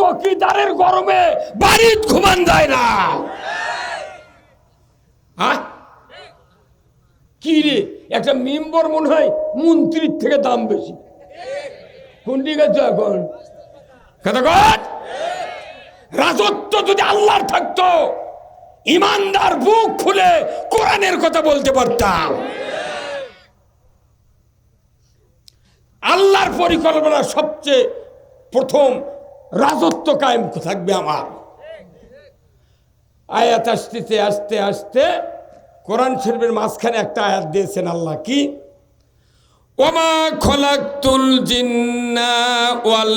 চকিদারের গরমে বাড়ির ঘুমান যায় না। কি রে? একটা মেম্বার মনে হয় মন্ত্রীর থেকে দাম বেশি। কোনটি গেছো এখন? কথা রাজত্ব যদি আল্লাহর থাকতো, ইমানদার বুক খুলে কোরআনের কথা বলতে পারতাম। আল্লাহর পরিকল্পনা সবচেয়ে প্রথম রাজত্ব কায়েম থাকবে আমার। আয়াত আসতেতে আস্তে আস্তে কোরআন শরীফের মাঝখানে একটা আয়াত দিয়েছেন আল্লাহ কি? ওমা জিন্না ওয়াল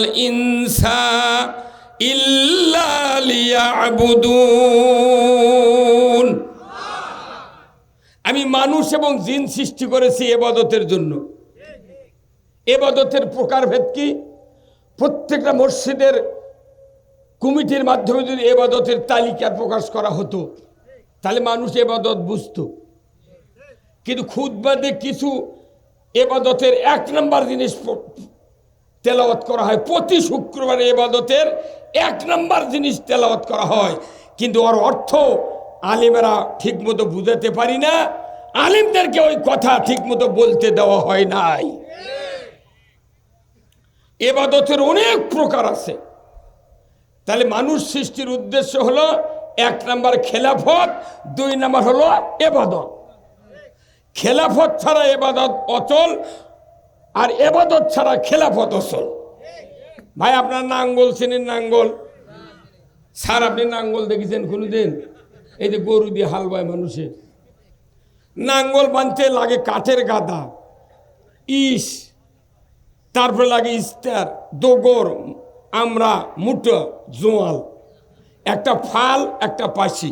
আমি মানুষ এবং জিন সৃষ্টি করেছি এবাদতের জন্য। এবাদতের প্রকারভেদ কি? প্রত্যেকটা মসজিদের কমিটির মাধ্যমে যদি এবাদতের তালিকা প্রকাশ করা হতো, তাহলে মানুষ এবাদত বুঝতো। কিন্তু খুদবাদে কিছু এবাদতের এক নম্বর জিনিস তেলাওয়াত করা হয়। প্রতি শুক্রবার এবাদতের এক নম্বর জিনিস তেলাওয়াত করা হয়। কিন্তু ওর অর্থ আলিমেরা ঠিকমতো বুঝাতে পারি না। আলিমদেরকে ওই কথা ঠিকমতো বলতে দেওয়া হয় নাই। এবাদতের অনেক প্রকার আছে। তাহলে মানুষ সৃষ্টির উদ্দেশ্য হলো এক নাম্বার খেলাফত, দুই নাম্বার হলো এবাদত। খেলাফত ছাড়া এবাদত অচল, আর এবাদত ছাড়া খেলাফত অচল। ভাই, আপনার নাঙ্গল চেনেন নাঙ্গল? স্যার, আপনি নাঙ্গল দেখেছেন কোনোদিন? এই যে গরু দিয়ে হাল বায় মানুষের। নাঙ্গল বানতে লাগে কাঠের গাদা। ইস! তারপরে লাগে ইস্তার, দোগর আমরা মুটো, জোয়াল। একটা ফাল, একটা পাশি।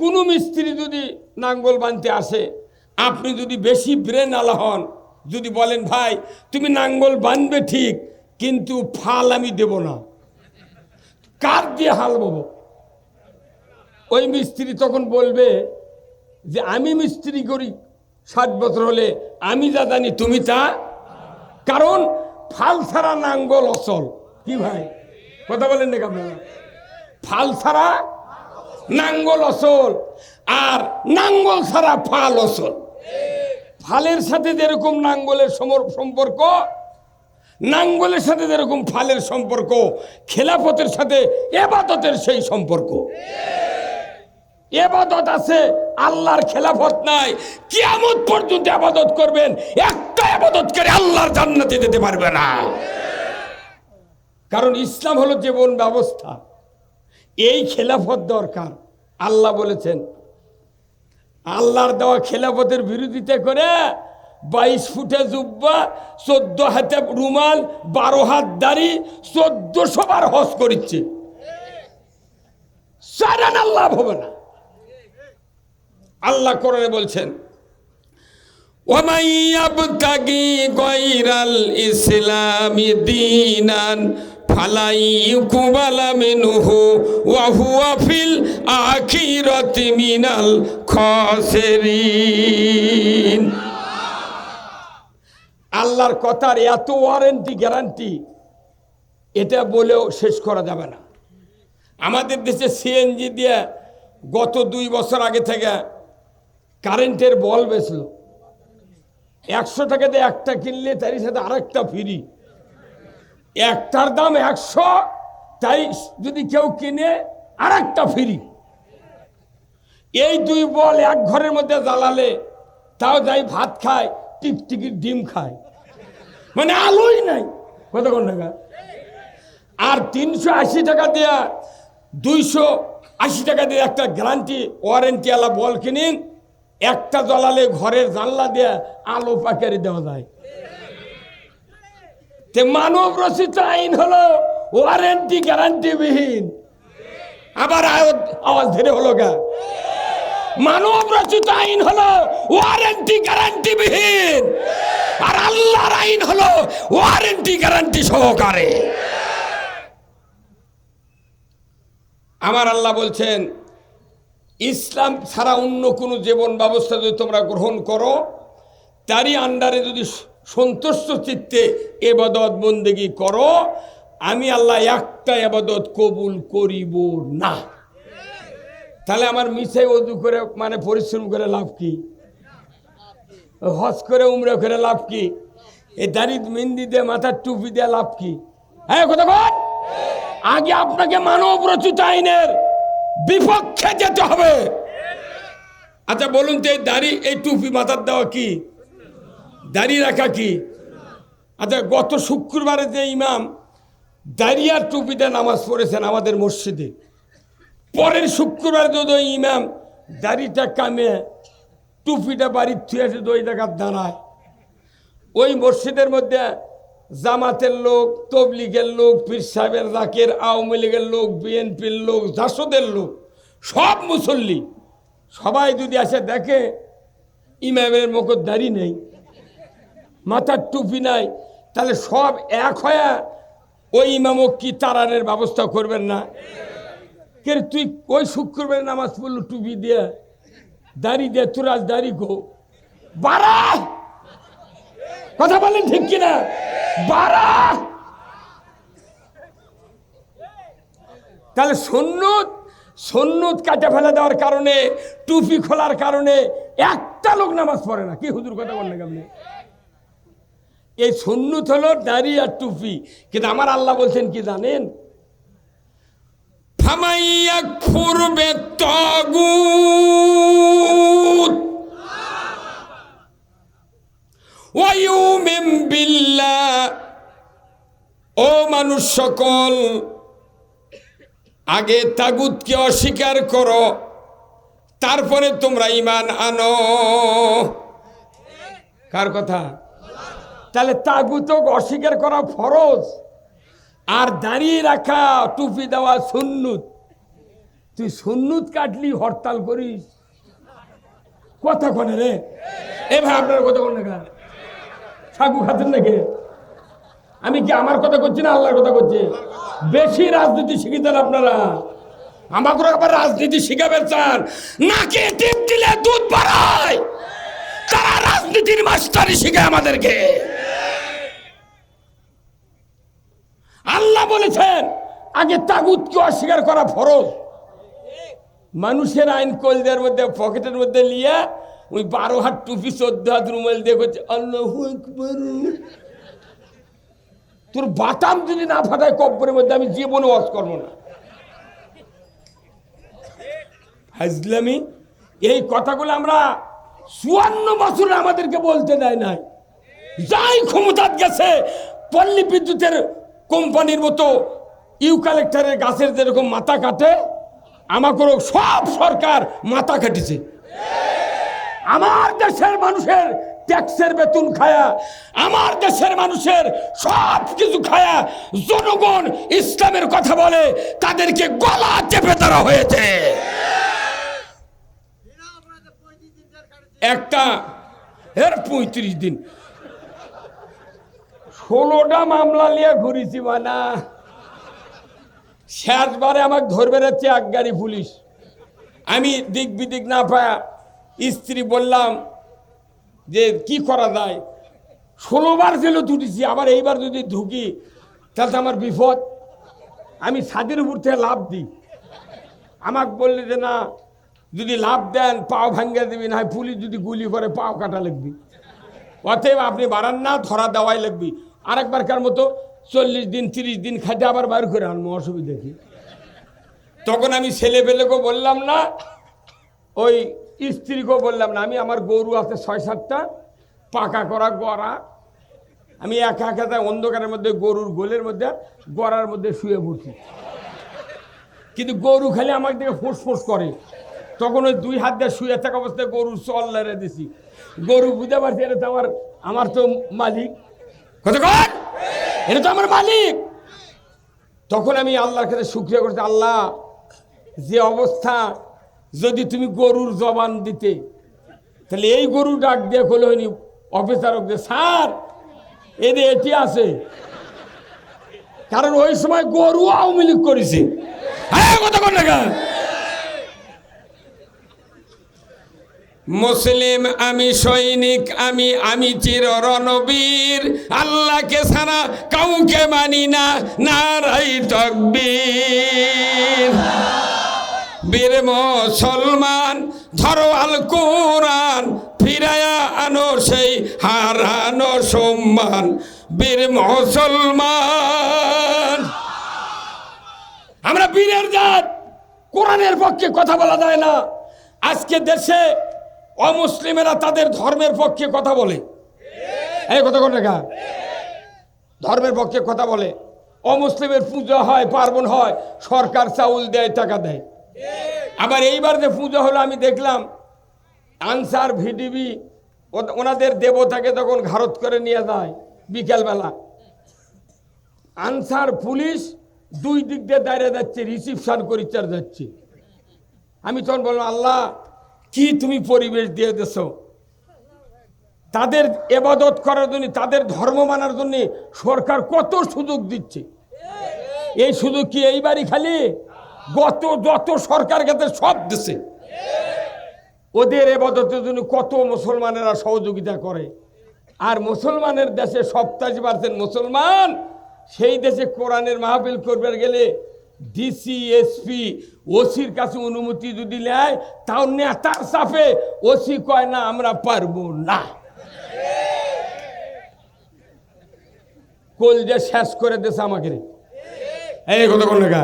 কোনো মিস্ত্রি যদি নাঙ্গল বানতে আসে, আপনি যদি বেশি ব্রেন আলা হন, যদি বলেন, ভাই, তুমি নাঙ্গল বানবে ঠিক, কিন্তু ফাল আমি দেব না। কার দিয়ে হাল বাবো? ওই মিস্ত্রি তখন বলবে যে, আমি মিস্ত্রি করি, ষাট বছর হলে, আমি যা জানি, তুমি তা কারণ ফাল ছাড়া নাঙ্গল অচল। কি ভাই? কথা বলেন নাকি আপনারা? ফাল ছাড়া নাঙ্গল অচল। আর নাঙ্গল ছাড়া ফাল অচল। ফালের সাথে যেরকম নাঙ্গলের সমর- সম্পর্ক, নাঙ্গলের সাথে যেরকম ফালের সম্পর্ক, খেলাফতের সাথে এবাদতের সেই সম্পর্ক। এবাদত আছে, আল্লাহর খেলাফত নাই। কিয়ামত পর্যন্ত আবাদত করবেন একটা আবাদত করে আল্লাহর জান্নাতে যেতে পারবে না। কারণ ইসলাম হলো জীবন ব্যবস্থা। এই খেলাফত দরকার। আল্লাহ বলেছেন, আল্লাহর দেওয়া খেলাফতের বিরোধিতা করে বাইশ ফুটে জুব্বা, চোদ্দ হাতে রুমাল, বারো হাত দাড়ি, চোদ্দশো বার হজ করিচ্ছে। সারান আল্লাহ হবে না। আল্লাহ কোরআনে বলছেন ومن يبتغي غير الإسلام دينا فلن يقبل منه وهو في الآخرة من الخاسرين আল্লাহর কথার এত ওয়ারেন্টি গ্যারান্টি এটা বলেও শেষ করা যাবে না আমাদের দেশে সিএনজি দিয়ে গত দুই বছর আগে থেকে কারেন্টের বল বেচল একশো টাকাতে একটা কিনলে তারই সাথে আরেকটা ফ্রি। একটার দাম একশো, তাই যদি কেউ কিনে আরেকটা ফ্রি। এই দুই বল এক ঘরের মধ্যে জ্বালালে, তাও যাই ভাত খায় টিকটিকির ডিম খায়। মানে আলোই নাই। কতক্ষণ টাকা? আর তিনশো আশি টাকা দেয়া, দুইশো আশি টাকা দিয়ে একটা গ্যারান্টি ওয়ারেন্টিওয়ালা বল কিনিন একটা জ্বালালে ঘরের জানলা দেয়া আলো পাকারি দেওয়া যায়। মানব রচিত আইন হলো ওয়ারেন্টি গ্যারান্টি বিহীন আবার আওয়াজ ধরে হলো গা। মানব রচিত আইন হলো ওয়ারেন্টি গ্যারান্টি বিহীন আর আল্লাহর আইন হলো ওয়ারেন্টি গ্যারান্টি সহকারে। আমার আল্লাহ বলছেন ইসলাম ছাড়া অন্য কোনো জীবন ব্যবস্থা যদি তোমরা গ্রহণ করো, তারই আন্ডারে যদি সন্তুষ্ট চিত্তে এবাদত বন্দেগি করো, আমি আল্লাহ একটা এবাদত কবুল করিব না। তাহলে আমার মিশে অজু করে মানে পরিশ্রম করে লাভ কি? হজ করে, উমরে করে লাভ কি? এ দাড়িত মেহেন্দি দিয়ে, মাথার টুপি দিয়ে লাভ কি? হ্যাঁ কথা আগে আপনাকে মানব রচিত আইনের বিপক্ষে যেতে হবে। আচ্ছা বলুন তো, এই দাড়ি, এই টুপি মাথার দেওয়া কি? দাড়ি রাখা কি? আচ্ছা গত শুক্রবারে যে ইমাম দাঁড়িয়ার টুপিতে নামাজ পড়েছেন আমাদের মসজিদে, পরের শুক্রবার যদি ওই ইমাম দাড়িটা কামে, টুপিটা বাড়ির থুয়ে ওই জায়গার দাঁড়ায় ওই মসজিদের মধ্যে জামাতের লোক, তবলিগের লোক, পীর সাহেবের রাকের আওয়ামী লীগের লোক, বিএনপির লোক, জাসদের লোক, সব মুসল্লি। সবাই যদি আসে দেখে, ইমামের মুখর দাড়ি নেই, মাথার টুপি নাই, তাহলে সব এক হয়ে ওই ইমামক কি তারানের ব্যবস্থা করবেন না? কে তুই ওই শুক্রবার নামাজ পড়ল টুপি দিয়ে, দাড়ি দিয়ে তোর দাড়ি গো। বারা কথা বলেন ঠিক কিনা? বারা! তাহলে সন্ন্যত সন্ন্যত কাটে ফেলে দেওয়ার কারণে, টুপি খোলার কারণে একটা লোক নামাজ পড়ে না। কি হুজুর কথা বললেন আপনি? এই সন্ন্যত হলো দাড়ি আর টুপি। কিন্তু আমার আল্লাহ বলছেন কি জানেন? ফামাইয়াক ফুরবে তগুত ও মানুষ সকল, আগে তাগুতকে অস্বীকার করো, তারপরে তোমরা ইমান আনো। কার কথা? তাহলে তাগুতক অস্বীকার করা ফরজ। আর দাঁড়িয়ে রাখা টুপি দেওয়া সুন্নুত। তুই সুন্নুত কাটলি, হরতাল করিস। কথা কনে রে? এ ভাই আপনার কথা কোন? সাগু খাতেন নাকি? আমি কি আমার কথা করছি না আল্লাহর কথা করছি? বেশি রাজনীতি শিখিতেন আপনারা। আমাকে আবার রাজনীতি শিখাবেন চান নাকি টিপ দিলে দুধ বাড়ায়? তারা রাজনীতির মাস্টারি শিখায় আমাদেরকে। আল্লাহ বলেছেন, আগে তাগুতকে অস্বীকার করা ফরজ। মানুষের আইন কলদের মধ্যে, পকেটের মধ্যে নিয়ে ওই বারো হাত টুপি চোদ্দ হাত রুমাল করছে, আল্লাহ তোর বাতাম যদি না ফাটায় কব্বরের মধ্যে, আমি জীবনে ওয়াজ করব না। হাজলামি এই কথাগুলো আমরা চুয়ান্ন বছর আমাদেরকে বলতে দেয় নাই। যাই ক্ষমতা গেছে, পল্লী বিদ্যুতের কোম্পানির মতো ইউকালেক্টারের গাছের যেরকম মাথা কাটে আমাকেও সব সরকার মাথা কাটিছে। আমার দেশের মানুষের ট্যাক্সের বেতন খায়া, আমার দেশের মানুষের সব কিছু খায়া জনগণ ইসলামের কথা বলে, তাদেরকে গলা চেপে ধরা হয়েছে। একটা, এর পঁয়ত্রিশ দিন। ষোলোটা মামলা নিয়ে ঘুরেছি মানা। শেষবারে আমাকে ধরবে যাচ্ছে এক গাড়ি পুলিশ। আমি দিক বিদিক না পায়া স্ত্রী বললাম যে, কি করা যায়? ষোলোবার জেলে তুটেছি আবার এইবার যদি ঢুকি, তাহলে তো আমার বিপদ। আমি ছাদের উপর থেকে লাভ দিই। আমাকে বললে যে, না, যদি লাভ দেন, পাও ভাঙ্গে দিবি, না পুলিশ যদি গুলি করে, পাও কাটা লাগবি। অতএব আপনি বাড়ান না, ধরা দেওয়াই লাগবি। আরেকবার কার মতো চল্লিশ দিন, তিরিশ দিন খাটে আবার বার করে আনব, অসুবিধা কি? তখন আমি ছেলে পেলেকেও বললাম, না, ওই স্ত্রীকেও বললাম না, আমি আমার গরু আছে ছয়, সাতটা, পাকা করা গড়া। আমি একা একা অন্ধকারের মধ্যে, গরুর গোলের মধ্যে, গড়ার মধ্যে শুয়ে পড়ছি। কিন্তু গরু খালি আমার দিকে ফোঁস ফোঁস করে। তখন ওই দুই হাত দিয়ে শুয়ে থাকা অবস্থায় গরুর চল লেড়ে দিছি। গরু বুঝতে পারছি, এটা তো আমার আমার তো মালিক। এটা তো আমার মালিক! তখন আমি আল্লাহর কাছে শুক্রিয়া করছি, আল্লাহ, যে অবস্থা যদি তুমি গরুর জবান দিতে, তাহলে এই গরু ডাক দিয়ে খোলো হয়নি, অফিসার যে স্যার, এদের এটি আছে। কারণ ওই সময় গরু আওয়ামী লীগ করেছে? মুসলিম আমি সৈনিক, আমি আমি চির রণবীর। আল্লাহকে ছাড়া কাউকে মানি না নারাই তকবীর। বীর মুসলমান, ধরো আল কোরআন, ফিরায়া আনো সেই হারানো সম্মান। বীর মুসলমান। আমরা বীরের জাত, কোরআনের পক্ষে কথা বলা যায় না। আজকে দেশে অমুসলিমেরা তাদের ধর্মের পক্ষে কথা বলে। এই কথা কোন রেখা ধর্মের পক্ষে কথা বলে। অমুসলিমের পুজো হয়, পার্বণ হয়, সরকার চাউল দেয়, টাকা দেয়। আবার এইবার যে পুজো হলো, আমি দেখলাম আনসার ভিডিবি ওনাদের দেবতাকে তখন ঘারত করে নিয়ে যায় বিকেলবেলা। আনসার পুলিশ দুই দিক দিয়ে দাঁড়িয়ে যাচ্ছে, রিসিপশন করিচার যাচ্ছে। আমি তখন বললাম, আল্লাহ, কি তুমি পরিবেশ দিয়ে দেছ তাদের এবাদত করার জন্য, তাদের ধর্ম মানার জন্য সরকার কত সুযোগ দিচ্ছে। এই সুযোগ কি এইবারই খালি? গত যত সরকার গেছে সব দেশে ওদের এবাদতের জন্য কত মুসলমানেরা সহযোগিতা করে। আর মুসলমানের দেশে সপ্তাহে পারছেন মুসলমান, সেই দেশে কোরআনের মাহফিল করবার গেলে ডিসি এসপি ওসির কাছে অনুমতি যদি নেয়, তাও নেতার চাপে ওসি কয়, না, আমরা পারব না। কোল যে শেষ করে দেশে আমাকে এই কথা কোন লেখা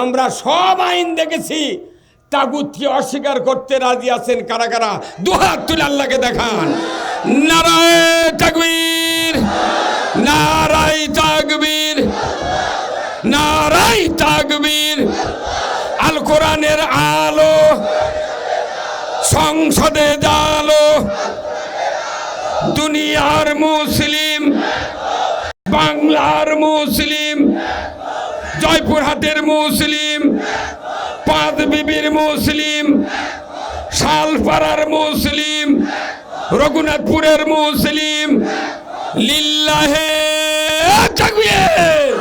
আমরা সব আইন দেখেছি। তাগুতকে অস্বীকার করতে রাজি আছেন কারা কারা? দুহাত তুলে আল্লাহকে দেখান। নারায় তাকবীর। নারাই তাকবীর। নারাই তাকবীর। আল কোরআনের আলো। সংসদে জালো। দুনিয়ার মুসলিম। বাংলার মুসলিম। জয়পুরহাটের মুসলিম পাঁচ বিবির মুসলিম শালপাড়ার মুসলিম রঘুনাথপুরের মুসলিম লিল্লাহে তাকবীর।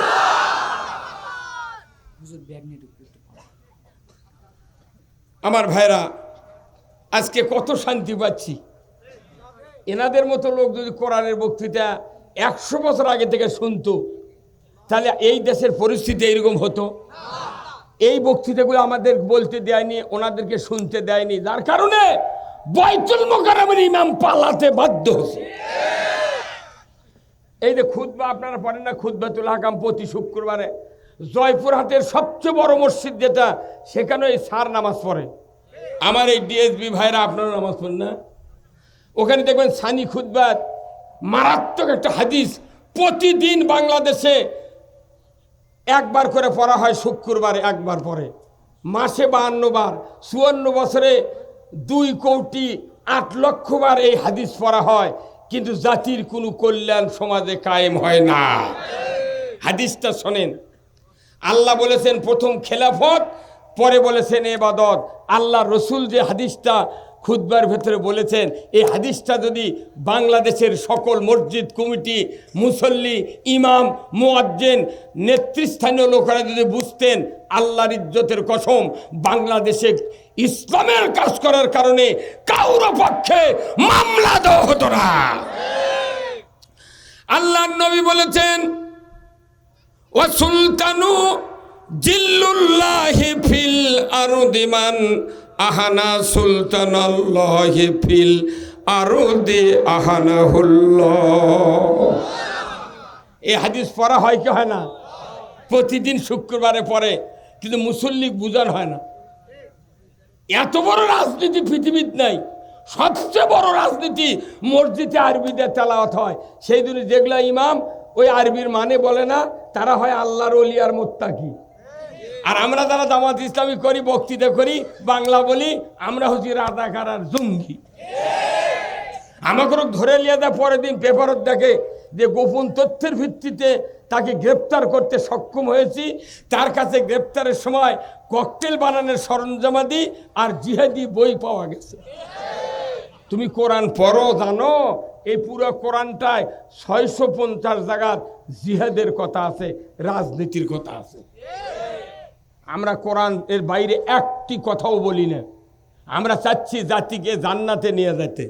আমার ভাইরা আজকে কত শান্তি পাচ্ছি এনাদের মতো লোক যদি কোরআনের বক্তৃতা একশো বছর আগে থেকে শুনতো তাহলে এই দেশের পরিস্থিতি এইরকম হতো। এই বক্তৃতাগুলো আমাদের বলতে দেয়নি, ওনাদেরকে শুনতে দেয়নি। যার কারণে বৈতুল মোকারমের ইমাম পালাতে বাধ্য হয়েছে। এই যে খুদবা আপনারা পড়েন না খুদবাতুল হাকাম প্রতি শুক্রবারে। জয়পুরহাটের সবচেয়ে বড় মসজিদ যেটা সেখানে এই সার নামাজ পড়ে। আমার এই ডিএসবি ভাইরা আপনারা নামাজ পড়েন না? ওখানে দেখবেন সানি খুদবার মারাত্মক একটা হাদিস। প্রতিদিন বাংলাদেশে একবার করে পড়া হয় শুক্রবারে, একবার পরে। মাসে বাহান্ন বার, চুয়ান্ন বছরে দুই কোটি আট লক্ষ বার এই হাদিস পড়া হয়, কিন্তু জাতির কোনো কল্যাণ সমাজে কায়েম হয় না। হাদিসটা শোনেন। আল্লাহ বলেছেন, প্রথম খেলাফত, পরে বলেছেন এবাদত। আল্লাহ রসুল যে হাদিসটা খুদ্বার ভেতরে বলেছেন, এই হাদিসটা যদি বাংলাদেশের সকল মসজিদ, কমিটি, মুসল্লি, ইমাম, মুয়াজ্জেন, নেতৃস্থানীয় লোকেরা যদি বুঝতেন, আল্লাহর ইজ্জতের কসম, বাংলাদেশে ইসলামের কাজ করার কারণে কাউর পক্ষে মামলা দেওয়া হতো না। আল্লাহর নবী বলেছেন ও সুলতানু জিল্লুল্লাহি ফিল আরুদিমান আহানা সুলতানাল্লাহি ফিল আরুদি আহানাহুল্লাহ। এই হাদিস পড়া হয় কি হয় না? প্রতিদিন শুক্রবারে পড়ে, কিন্তু মুসল্লি বুঝান হয় না। এত বড় রাজনীতি পৃথিবীর নাই। সবচেয়ে বড় রাজনীতি মসজিদে আরবিদের তেলাওয়াত হয়। সেই দিনে যেগুলো ইমাম, ওই আরবির মানে বলে না, তারা হয় আল্লাহর অলিয়ার মোত্তাকি। আর আমরা যারা জামাত ইসলামী করি, বক্তৃতা করি, বাংলা বলি, আমরা হচ্ছি রাজাকার আর জঙ্গি। আমাকে ধরে নিয়ে দেয় পরের দিন পেপারত দেখে যে গোপন তথ্যের ভিত্তিতে তাকে গ্রেপ্তার করতে সক্ষম হয়েছি, তার কাছে গ্রেপ্তারের সময় ককটেল বানানোর সরঞ্জামাদি আর জিহাদি বই পাওয়া গেছে। তুমি কোরআন পড়ো, জানো, এই পুরো কোরআনটায় ছয়শো পঞ্চাশ জায়গার জিহাদের কথা আছে, রাজনীতির কথা আছে। আমরা কোরআন এর বাইরে একটি কথাও বলি না। আমরা চাচ্ছি জাতিকে জান্নাতে নিয়ে যেতে।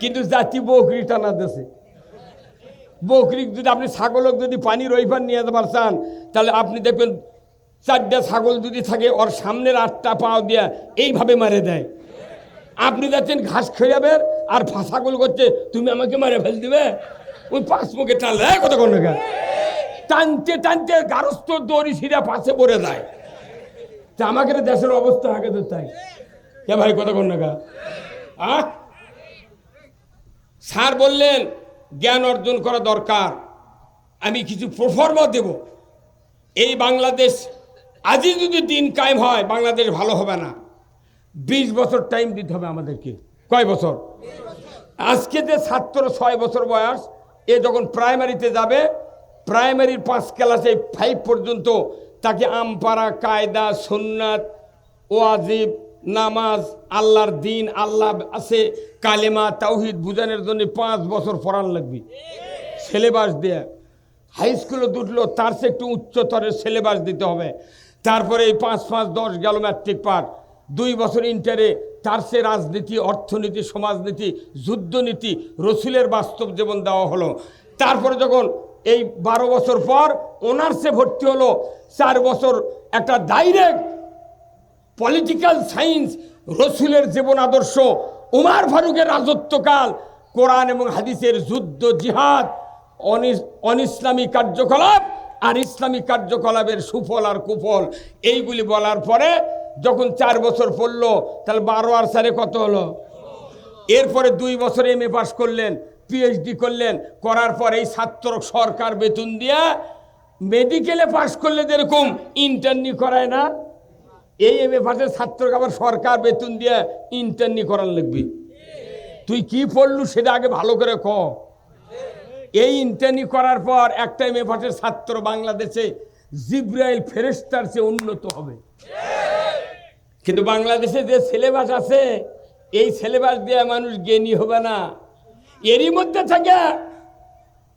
কিন্তু জাতি বকরি টানা দেশে। বকরি যদি আপনি ছাগলক যদি পানির ওইভার নিয়ে যেতে চান তাহলে আপনি দেখবেন চারটা ছাগল যদি থাকে, ওর সামনের আটটা পাও দিয়া এইভাবে মারে দেয়। আপনি যাচ্ছেন ঘাস খেয়াবেন আর ছাগল করছে, তুমি আমাকে মারে ফেল দিবে? ওই পাঁচ মুখে টানলে কত কোন টানতে টানতে গারস্থ দড়ি সিরা পাশে পড়ে যায়। তা আমাকে রে দেশের অবস্থা আগে তো তাই। কে ভাই কত কোন আহ স্যার বললেন, জ্ঞান অর্জন করা দরকার। আমি কিছু প্রফর্মা দেব। এই বাংলাদেশ আজই যদি দিন কায়েম হয়, বাংলাদেশ ভালো হবে না। বিশ বছর টাইম দিতে হবে আমাদেরকে। কয় বছর? আজকে যে ছাত্র ছয় বছর বয়স, এ যখন প্রাইমারিতে যাবে প্রাইমারির পাঁচ ক্লাসে ফাইভ পর্যন্ত তাকে আমপারা কায়দা, সুন্নাত, ওয়াজিব, নামাজ, আল্লাহর দিন, আল্লাহ আছে, কালেমা, তাওহিদ বুঝানোর জন্য পাঁচ বছর পড়ান লাগবে। সিলেবাস দেয়া। হাই স্কুলে দুটলো তার সে একটু উচ্চতরের সিলেবাস দিতে হবে। তারপরে এই পাঁচ পাঁচ দশ গেল ম্যাট্রিক পাঠ। দুই বছর ইন্টারে তার সে রাজনীতি, অর্থনীতি, সমাজনীতি, যুদ্ধনীতি, রসুলের বাস্তব জীবন দেওয়া হলো। তারপরে যখন এই বারো বছর পর অনার্সে ভর্তি হলো। চার বছর একটা ডাইরেক্ট পলিটিক্যাল সায়েন্স রসুলের জীবন আদর্শ। উমার ফারুকের রাজত্বকাল, কোরআন এবং হাদিসের যুদ্ধ, জিহাদ অনি- অনিসলামী কার্যকলাপ আর ইসলামী কার্যকলাপের সুফল আর কুফল। এইগুলি বলার পরে যখন চার বছর পড়ল, তাহলে বারো আর সারে কত হলো? এরপরে দুই বছর এম এ পাস করলেন। পিএইচডি করলেন, করার পর এই ছাত্র সরকার বেতন দিয়া মেডিকেলে পাস করলে যেরকম ইন্টারনি করায় না, এই এম এ পাশের ছাত্রকে আবার সরকার বেতন দিয়ে ইন্টারনি করার লাগবে। তুই কি পড়লু সেটা আগে ভালো করে ক। এই ইন্টারনি করার পর একটা এম এ পাশের ছাত্র বাংলাদেশে জিব্রাইল ফেরেস্তার চেয়ে উন্নত হবে। কিন্তু বাংলাদেশে যে সিলেবাস আছে, এই সিলেবাস দিয়ে মানুষ জ্ঞানী হবে না। এরই মধ্যে থাকে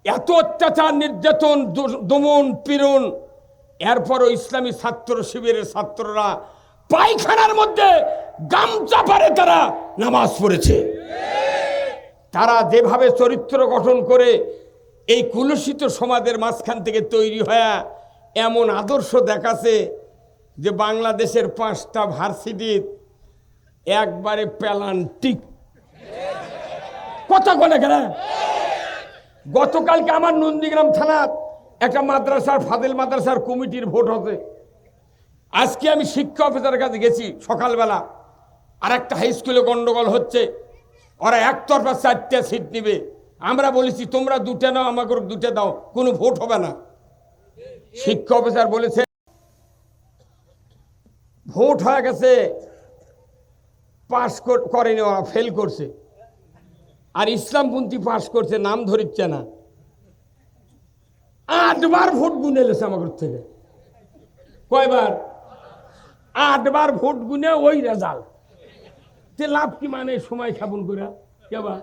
এত অত্যাচার, নির্যাতন দমন, পীড়ন, এরপরও ইসলামী ছাত্র শিবিরের ছাত্ররা পায়খানার মধ্যে গামছা পারে তারা নামাজ পড়েছে। তারা যেভাবে চরিত্র গঠন করে এই কুলসিত সমাজের মাঝখান থেকে তৈরি হয়ে এমন আদর্শ দেখাছে যে বাংলাদেশের পাঁচটা ভার্সিটির একবারে প্যালান্টিক কথা বলে কেন গতকালকে আমার নন্দীগ্রাম থানার একটা মাদ্রাসার ফাদেল মাদ্রাসার কমিটির ভোট হতে। আজকে আমি শিক্ষা অফিসারের কাছে গেছি সকালবেলা। আর একটা হাই স্কুলে গন্ডগোল হচ্ছে। ওরা একতরফা চারটে সিট নিবে। আমরা বলেছি, তোমরা দুটো নাও, আমাকে দুটো দাও। কোনো ভোট হবে না। শিক্ষা অফিসার বলেছে, ভোট হয়ে গেছে, পাস করেনি, ওরা ফেল করছে। আর ইসলামপন্থী পাস করছে, নাম ধরিচ্ছে না। আটবার ভোট গুনে এলেছে আমাদের থেকে। কয়বার? আটবার ভোট গুনে ওই রেজাল্ট। তে লাভ কি মানে সময় খাবন করে কেবা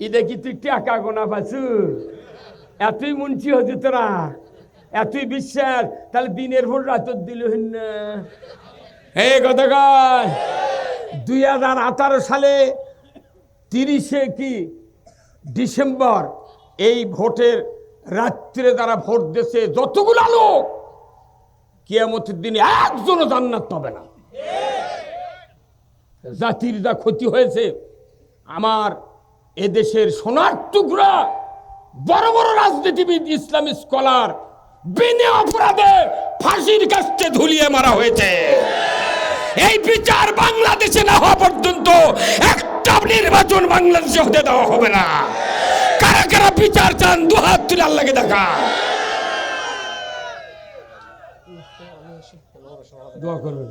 এটা কি তুই টাকা গোনা পাচ্ছু এতই মুন্সি হচ্ছে তোরা। এতই বিশ্বাস। তাহলে দিনের ভোট রাতর দিল না। হে গতকাল দুই হাজার আঠারো সালে তিরিশে কি ডিসেম্বর? এই ভোটের রাত্রে তারা ভোট দেশে যতগুলো লোক, কিয়ামতের দিনে একজনও জান্নাত পাবে না। জাতির যা ক্ষতি হয়েছে, আমার এদেশের সোনার টুকরা বড় বড় রাজনীতিবিদ, ইসলামী স্কলার বিনে অপরাধে ফাঁসির কাছে ধুলিয়ে মারা হয়েছে। এই বিচার বাংলাদেশে না হওয়া পর্যন্ত একটা নির্বাচন বাংলাদেশে হতে দেওয়া হবে না। কারা কারা বিচার চান দু হাত তুলে আল্লাহকে দেখা। দোয়া করবেন।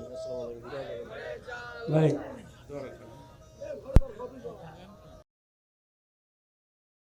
ভাই